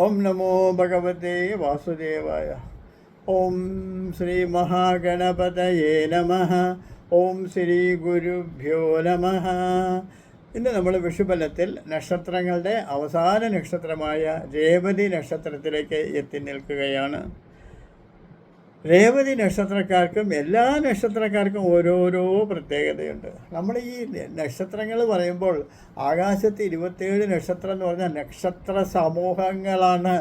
ഓം നമോ ഭഗവതേ വാസുദേവായ. ഓം ശ്രീ മഹാഗണപതയേ നമ. ഓം ശ്രീ ഗുരുഭ്യോ നമ. ഇന്ന് നമ്മൾ വിഷുബലത്തിൽ നക്ഷത്രങ്ങളുടെ അവസാന നക്ഷത്രമായ രേവതി നക്ഷത്രത്തിലേക്ക് എത്തി നിൽക്കുകയാണ്. രേവതി നക്ഷത്രക്കാർക്കും എല്ലാ നക്ഷത്രക്കാർക്കും ഓരോരോ പ്രത്യേകതയുണ്ട്. നമ്മൾ ഈ നക്ഷത്രങ്ങൾ പറയുമ്പോൾ ആകാശത്ത് ഇരുപത്തേഴ് നക്ഷത്രം എന്ന് പറഞ്ഞാൽ നക്ഷത്ര സമൂഹങ്ങളാണ്.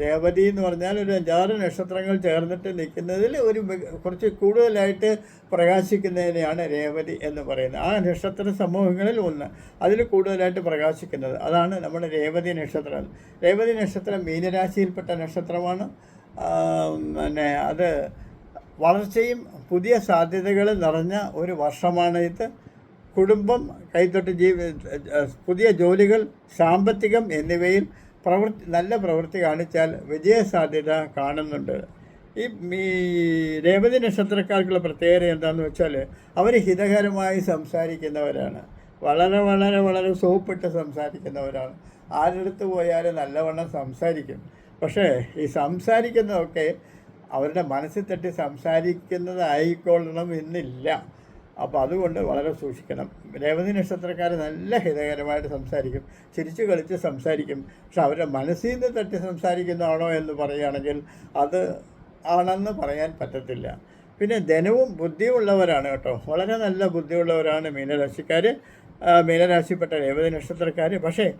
രേവതി എന്ന് പറഞ്ഞാൽ ഒരു അഞ്ചാറ് നക്ഷത്രങ്ങൾ ചേർന്നിട്ട് നിൽക്കുന്നതിൽ ഒരു കുറച്ച് കൂടുതലായിട്ട് പ്രകാശിക്കുന്നതിനെയാണ് രേവതി എന്ന് പറയുന്നത്. ആ നക്ഷത്ര സമൂഹങ്ങളിൽ ഒന്ന് അതിൽ കൂടുതലായിട്ട് പ്രകാശിക്കുന്നത്. അതാണ് നമ്മുടെ രേവതി നക്ഷത്രം. രേവതി നക്ഷത്രം മീനരാശിയിൽപ്പെട്ട നക്ഷത്രമാണ്. പിന്നെ അത് വളർച്ചയും പുതിയ സാധ്യതകൾ നിറഞ്ഞ ഒരു വർഷമാണ് ഇത്. കുടുംബം കൈത്തൊട്ട് ജീവി പുതിയ ജോലികൾ സാമ്പത്തികം എന്നിവയിൽ പ്രവൃത്തി നല്ല പ്രവൃത്തി കാണിച്ചാൽ വിജയ സാധ്യത കാണുന്നുണ്ട്. ഈ ഈ രേവതി നക്ഷത്രക്കാർക്കുള്ള പ്രത്യേകത എന്താണെന്ന് വെച്ചാൽ അവർ ഹിതകരമായി സംസാരിക്കുന്നവരാണ്. വളരെ വളരെ വളരെ സോപ്പിട്ട് സംസാരിക്കുന്നവരാണ്. ആരെടുത്ത് പോയാലും നല്ലവണ്ണം സംസാരിക്കും. പക്ഷേ ഈ സംസാരിക്കുന്നതൊക്കെ അവരുടെ മനസ്സിൽ തട്ടി സംസാരിക്കുന്നതായിക്കൊള്ളണം എന്നില്ല. അപ്പോൾ അതുകൊണ്ട് വളരെ സൂക്ഷിക്കണം. രേവതി നക്ഷത്രക്കാർ നല്ല ഹിതകരമായിട്ട് സംസാരിക്കും. ചിരിച്ചു കളിച്ച് സംസാരിക്കും. പക്ഷെ അവരുടെ മനസ്സിൽ നിന്ന് തട്ടി സംസാരിക്കുന്നതാണോ എന്ന് പറയുകയാണെങ്കിൽ അത് ആണെന്ന് പറയാൻ പറ്റത്തില്ല. പിന്നെ ധനവും ബുദ്ധിയുള്ളവരാണ് കേട്ടോ. വളരെ നല്ല ബുദ്ധിയുള്ളവരാണ് മീനരാശിക്കാർ മീനരാശിപ്പെട്ട രേവതി നക്ഷത്രക്കാർ. പക്ഷേ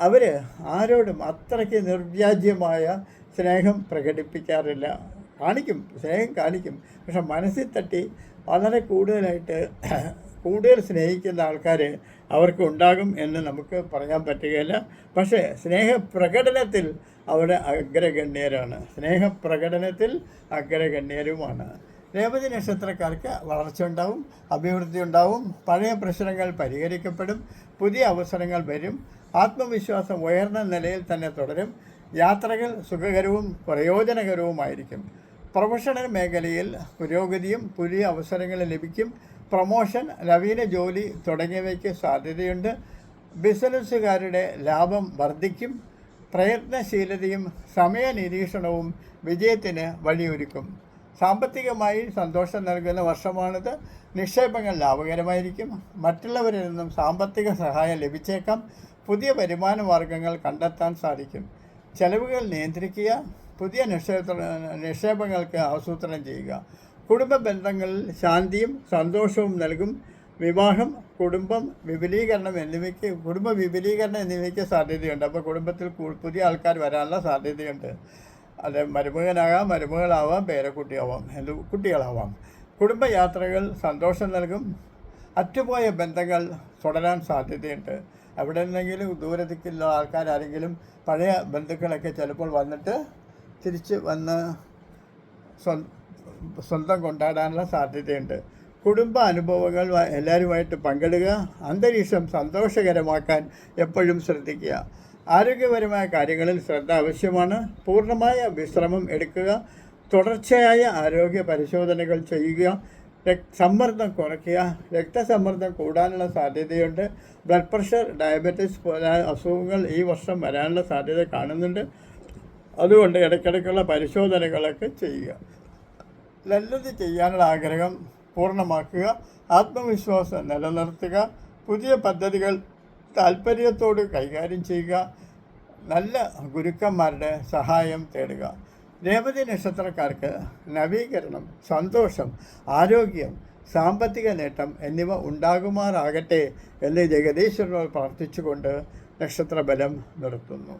അവർ ആരോടും അത്രയ്ക്ക് നിർവ്യാജ്യമായ സ്നേഹം പ്രകടിപ്പിക്കാറില്ല. കാണിക്കും സ്നേഹം കാണിക്കും. പക്ഷെ മനസ്സിൽ തട്ടി വളരെ കൂടുതലായിട്ട് കൂടുതൽ സ്നേഹിക്കുന്ന ആൾക്കാർ അവർക്ക് ഉണ്ടാകും എന്ന് നമുക്ക് പറയാൻ പറ്റുകയില്ല. പക്ഷേ സ്നേഹപ്രകടനത്തിൽ അവിടെ അഗ്രഗണ്യരാണ്. സ്നേഹപ്രകടനത്തിൽ അഗ്രഗണ്യരുമാണ്. രേവതി നക്ഷത്രക്കാർക്ക് വളർച്ച ഉണ്ടാവും അഭിവൃദ്ധി ഉണ്ടാവും പഴയ പ്രശ്നങ്ങൾ പരിഹരിക്കപ്പെടും പുതിയ അവസരങ്ങൾ വരും ആത്മവിശ്വാസം ഉയർന്ന നിലയിൽ തന്നെ തുടരും യാത്രകൾ സുഖകരവും പ്രയോജനകരവുമായിരിക്കും. പ്രൊഫഷണൽ മേഖലയിൽ പുരോഗതിയും പുതിയ അവസരങ്ങൾ ലഭിക്കും പ്രൊമോഷൻ നവീന ജോലി തുടങ്ങിയവയ്ക്ക് സാധ്യതയുണ്ട് ബിസിനസ്സുകാരുടെ ലാഭം വർദ്ധിക്കും പ്രയത്നശീലതയും സമയനിരീക്ഷണവും വിജയത്തിന് വഴിയൊരുക്കും. സാമ്പത്തികമായി സന്തോഷം നൽകുന്ന വർഷമാണിത്. നിക്ഷേപങ്ങൾ ലാഭകരമായിരിക്കും. മറ്റുള്ളവരിൽ നിന്നും സാമ്പത്തിക സഹായം ലഭിച്ചേക്കാം. പുതിയ വരുമാന മാർഗങ്ങൾ കണ്ടെത്താൻ സാധിക്കും. ചെലവുകൾ നിയന്ത്രിക്കുക. പുതിയ നിക്ഷേപ നിക്ഷേപങ്ങൾക്ക് ആസൂത്രണം ചെയ്യുക. കുടുംബ ബന്ധങ്ങളിൽ ശാന്തിയും സന്തോഷവും നൽകും. വിവാഹം കുടുംബം വിപുലീകരണം എന്നിവയ്ക്ക് കുടുംബ വിപുലീകരണം എന്നിവയ്ക്ക് സാധ്യതയുണ്ട്. അപ്പോൾ കുടുംബത്തിൽ പുതിയ ആൾക്കാർ വരാനുള്ള സാധ്യതയുണ്ട്. അത് മരുമകനാകാം മരുമകളാവാം പേരക്കുട്ടിയാവാം എന്ത് കുട്ടികളാവാം. കുടുംബയാത്രകൾ സന്തോഷം നൽകും. അറ്റുപോയ ബന്ധങ്ങൾ തുടരാൻ സാധ്യതയുണ്ട്. അവിടെ നിന്നെങ്കിലും ദൂരത്തേക്കുള്ള ആൾക്കാരാരെങ്കിലും പഴയ ബന്ധുക്കളൊക്കെ ചിലപ്പോൾ വന്നിട്ട് തിരിച്ച് വന്ന് സ്വന്തം കൊണ്ടാടാനുള്ള സാധ്യതയുണ്ട്. കുടുംബ അനുഭവങ്ങൾ എല്ലാവരുമായിട്ട് പങ്കിടുക അന്തരീക്ഷം സന്തോഷകരമാക്കാൻ എപ്പോഴും ശ്രദ്ധിക്കുക. ആരോഗ്യപരമായ കാര്യങ്ങളിൽ ശ്രദ്ധ ആവശ്യമാണ്. പൂർണമായ വിശ്രമം എടുക്കുക. തുടർച്ചയായ ആരോഗ്യ പരിശോധനകൾ ചെയ്യുക. സമ്മർദ്ദം കുറയ്ക്കുക. രക്തസമ്മർദ്ദം കൂടാനുള്ള സാധ്യതയുണ്ട്. ബ്ലഡ് പ്രഷർ ഡയബറ്റീസ് പോലെ അസുഖങ്ങൾ ഈ വർഷം വരാനുള്ള സാധ്യത കാണുന്നുണ്ട്. അതുകൊണ്ട് ഇടയ്ക്കിടയ്ക്കുള്ള പരിശോധനകളൊക്കെ ചെയ്യുക. നല്ലത് ചെയ്യാനുള്ള ആഗ്രഹം പൂർണമാക്കുക. ആത്മവിശ്വാസം നിലനിർത്തുക. പുതിയ പദ്ധതികൾ താല്പര്യത്തോട് കൈകാര്യം ചെയ്യുക. നല്ല ഗുരുക്കന്മാരുടെ സഹായം തേടുക. രേവതി നക്ഷത്രക്കാർക്ക് നവീകരണം സന്തോഷം ആരോഗ്യം സാമ്പത്തിക നേട്ടം എന്നിവ ഉണ്ടാകുമാറാകട്ടെ എന്ന് ജഗദീശ്വരനോട് പ്രാർത്ഥിച്ചുകൊണ്ട് നക്ഷത്രബലം നിർത്തുന്നു.